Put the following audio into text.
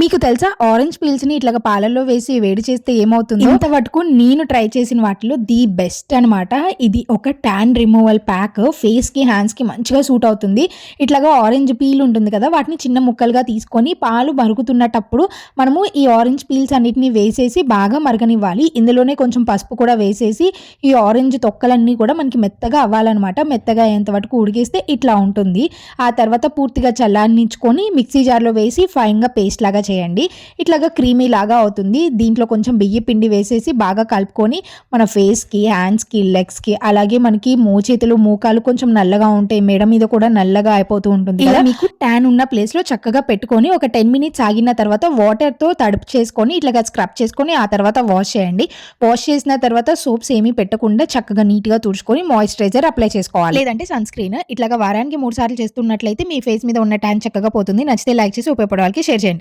మీకు తెలుసా ఆరెంజ్ పీల్స్ని ఇట్లాగా పాలల్లో వేసి వేడి చేస్తే ఏమవుతుంది? ఇంత వరకు నేను ట్రై చేసిన వాటిలో ది బెస్ట్ అనమాట ఇది ఒక ట్యాన్ రిమూవల్ ప్యాక్ ఫేస్కి హ్యాండ్స్కి మంచిగా సూట్ అవుతుంది. ఇట్లాగా ఆరెంజ్ పీల్ ఉంటుంది కదా వాటిని చిన్న ముక్కలుగా తీసుకొని పాలు మరుగుతున్నటప్పుడు మనము ఈ ఆరెంజ్ పీల్స్ అన్నిటిని వేసేసి బాగా మరగనివ్వాలి. ఇందులోనే కొంచెం పసుపు కూడా వేసేసి ఈ ఆరెంజ్ తొక్కలన్నీ కూడా మనకి మెత్తగా అవ్వాలన్నమాట. మెత్తగా అయ్యేంత వరకు ఉడికేస్తే ఇట్లా ఉంటుంది. ఆ తర్వాత పూర్తిగా చల్లారించుకొని మిక్సీ జార్లో వేసి ఫైన్గా పేస్ట్ లాగా చేయండి. ఇట్లాగా క్రీమీ లాగా అవుతుంది. దీంట్లో కొంచెం బియ్య పిండి వేసేసి బాగా కలుపుకొని మన ఫేస్కి హ్యాండ్స్కి లెగ్స్కి అలాగే మనకి మోచేతులు మూకాలు కొంచెం నల్లగా ఉంటాయి. మెడ మీద కూడా నల్లగా అయిపోతూ ఉంటుంది ఇలా మీకు ట్యాన్ ఉన్న ప్లేస్లో చక్కగా పెట్టుకొని ఒక టెన్ మినిట్స్ ఆగిన తర్వాత వాటర్తో తడుపు చేసుకొని ఇట్లాగా స్క్రబ్ చేసుకొని ఆ తర్వాత వాష్ చేయండి. వాష్ చేసిన తర్వాత సోప్స్ ఏమీ పెట్టకుండా చక్కగా నీట్గా తుడుచుకొని మాయిశ్చరైజర్ అప్లై చేసుకోవాలి. లేదంటే సన్ స్క్రీన్ ఇట్లాగా వారానికి మూడు సార్లు చేస్తున్నట్లయితే మీ ఫేస్ మీద ఉన్న ట్యాన్ చక్కగా పోతుంది. నచ్చితే లైక్ చేసి ఉపయోగపడే వాళ్ళకి షేర్ చేయండి.